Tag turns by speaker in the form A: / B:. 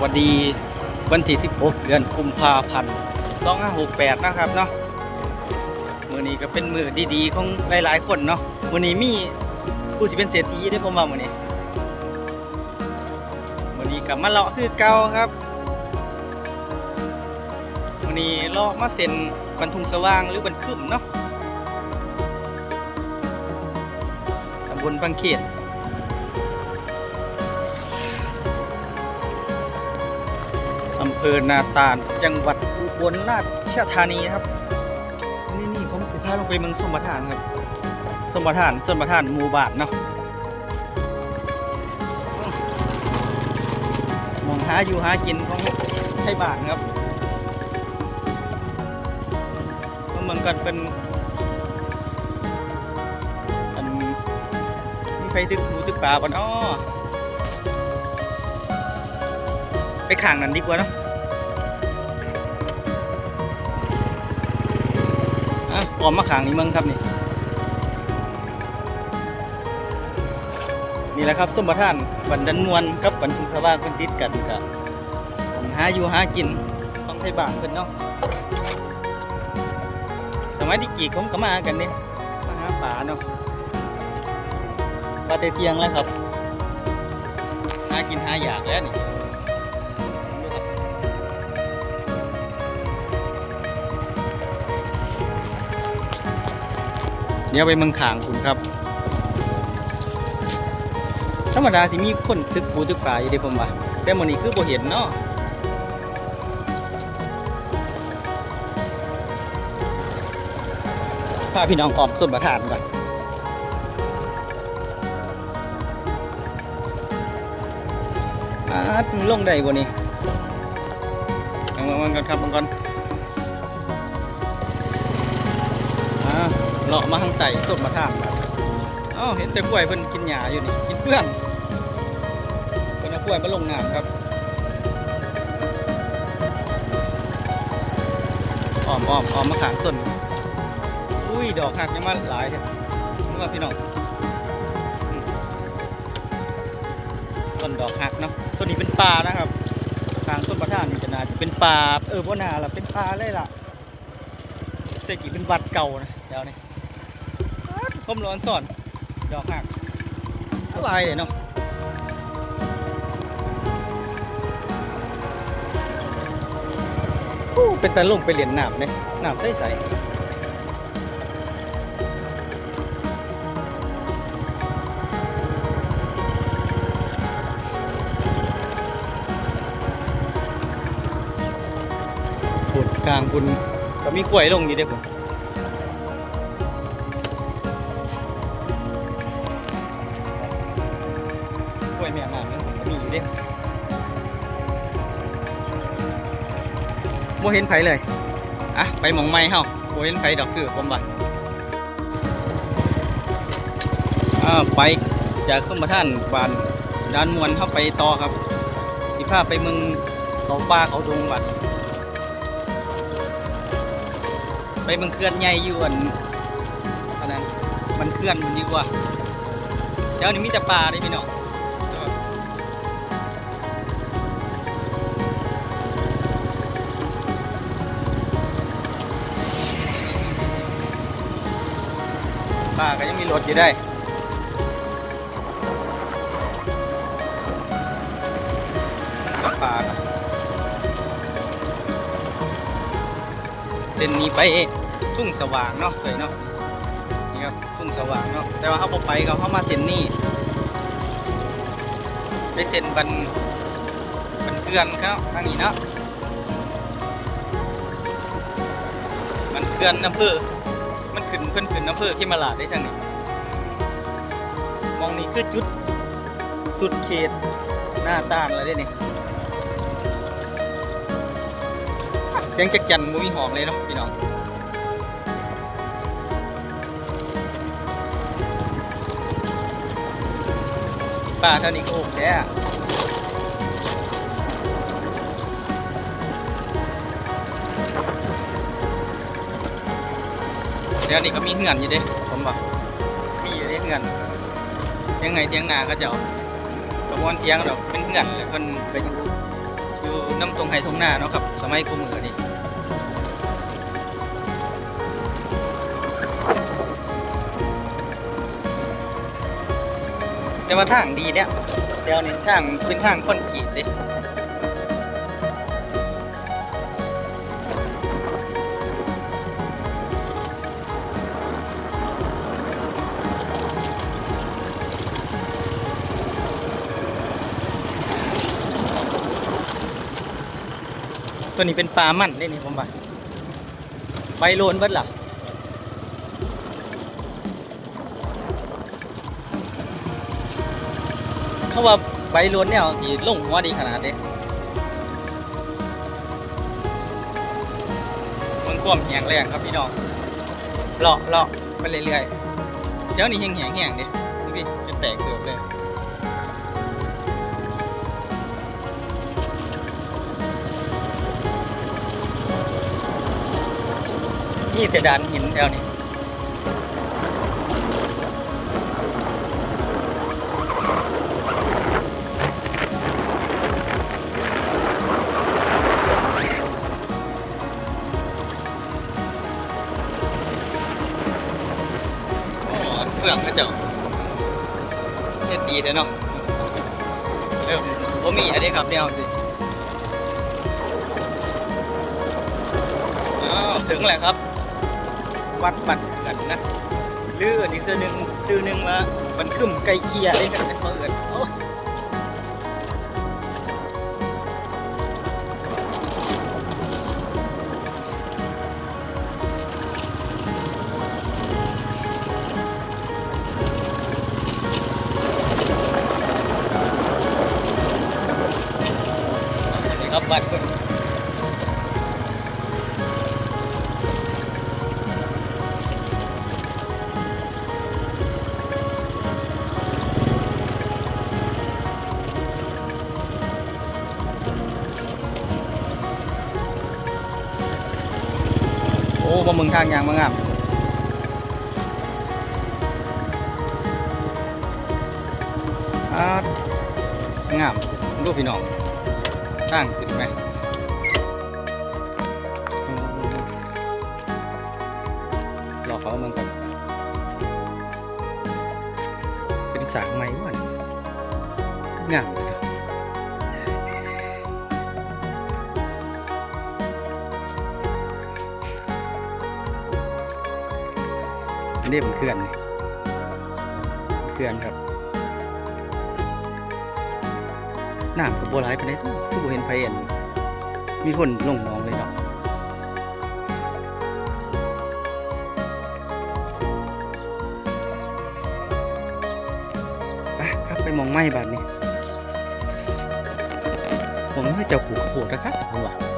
A: วัสดีวันที่ 16 เดือนกุมภาพันธ์2568 นะครับเนาะมือนี้ก็เป็นมือดีๆ ของหลายๆคนเนาะมือนี้มีผู้สิเป็นเศรษฐีได้ผมว่ามือนี้มือนี้ก็มาเลาะคือเก่าครับมือนี้เลาะมาเซ็นบรรทุงสว่างหรือบรรคึมเนาะตำบลบางเขต ภอนาตาลจังหวัดอุบลราชธานีครับ นี่นี่ผมจะพาลงไปเมืองสมบัติฐานครับสมบัติฐานสมบัติฐานหมู่บ้านเนาะมองหาอยู่หากินของไทยบ้านครับเมืองกันเป็นอันมีไฟตึกหูตึกป่าบ่เนาะไปข้างนั้นดีกว่าเนาะ ออมมาข้างนี้มึงครับนี่นี่แหละครับสมบัติท่านบันดันมวนกับบันทุงสว่างเพิ่นติดกันกับหาอยู่หากินของไทยบ้านเพิ่นเนาะสมัยที่กี่ผมก็มากันนี่มาหาป่าเนาะปลาเตียงแล้วครับหากินหาอยากแล้วนี่ เดี๋ยวไปเมืองขางคุณครับ ธรรมดาสิมีคนตึกปูตึกป่าอยู่เด้ผมว่าแต่มื้อนี้คือบ่เห็นเนาะพาพี่น้องออมส่วนประทานก่อนอาดลงได้บ่นี่มาๆก่อนครับมาก่อน เลาะมาทางไต่สดมาทางอ้าวเห็นแต่กล้วยเพิ่นกินหญ้าอยู่นี่กินเพื่อนเพิ่นเอากล้วยมาลงน้ำครับอ้อมอ้อมอ้อมมาขางต้นอุ้ยดอกหักยังมาหลายเถอะนึกว่าพี่น้องต้นดอกหักเนาะต้นนี้เป็นปลานะครับทางต้นประทานนี่จะน่าจะเป็นปลาเออพ่นาล่ะเป็นปลาเลยล่ะแต่กี่เป็นวัดเก่านะเดี๋ยวนี้ มร้อนสอน ดอกหักอะไรเนี่ยเนาะโอ้เป็นตาลงไปเหรียญหน้ำเนี่ยหน้ำใสใสกลางคุณก็มีกล้วยลงอยู่เด้ผม วยแม่มากนั้นก็มีอยู่เด้โมเห็นไผเลย อะ ไปหมองไม้เฮาโมเห็นไผดอกคือผมว่าอ่าไปจากสมบัติท่านบานด้านมวนเข้าไปต่อครับ สิพาไปเมืองเขาป่าเขาดงบัด ไปเมืองเขื่อนใหญ่อยู่อันอันนั้นมันเขื่อนมันดีกว่าเดี๋ยวนี้มีแต่ป่าเลยพี่น้อง ป้าก็ยังมีรถอยู่ได้กับป่าเส้นนี้ไปทุ่งสว่างเนาะเลยเนาะนี่ครับทุ่งสว่างเนาะแต่ว่าเขาบอไปเขาเข้ามาเส้นนี้ไปเส้นบันบันเกลือนครับทางนี้เนาะมันเกลือนอำเภอ มันขึ้นเพิ่นขึ้นอำเภอที่มาลาดได้ทางนี้มองนี่คือจุดสุดเขตหน้าต้านแล้วได้นี่เสียงจักจันมุมีหอมเลยเนาะพี่น้องป่าเท่านี้ก็โอเคอะ เดี๋ยวนี้ก็มีเหือนอยู่เด้ผมบอกมีอยู่เด้เหือนเทียงไงเทียงนาก็จะเอากระบวนเทียงดอกเป็นเหือนเลยคนไปอยู่อยู่น้ำตรงไห้ตรงหน้าเนาะครับ สมัยกูมือนี่แต่ว่าทางดีเนี่ยเดี๋ยวนี้ทางเป็นทางคอนกรีตเดิ ตัวนี้เป็นปลามั่นได้นี่ผมว่าใบโลนเบิดล่ะเขาว่าใบล้วนเนี่ยสีลงหัวดีขนาดเด้มันความแหงแรงครับพี่น้องเลาะเลาะไปเรื่อยๆเดี๋ยวนี้แหงแหงแหงดิดูดิจะแตกเกือบเลย นี่แต่ดานหินแถวนี้อ๋อเฟื่องนะเจ้าเฮ็ดดีเลยเนาะเออบ่มีอันนี้ครับเดี๋ยวสิอ้าวถึงแล้วครับ วัดบัตรกันนะหรืออันนี้ซื้อหนึ่งซื้อหนึ่งว่ามันขึ้นไก่เกียร์ได้กันเป็นเปิดโอ้นี่ครับบัตร บ่มึงทางยางมางามอ่างามดูพี่น้องสร้างขึ้นไหมรอเขาเมืองกันเป็นสางไม้ว่ะงาม นี้เป็นเขื่อนนี่เขื่อนครับน้ำกับบัวไหลไปได้ทุกเห็นไฟเห็นมีคนลงหน้องเลยเนาะไปครับไปมองไม้บาดนี้ผมให้เจ้าผูกโขดนะครับผมว่า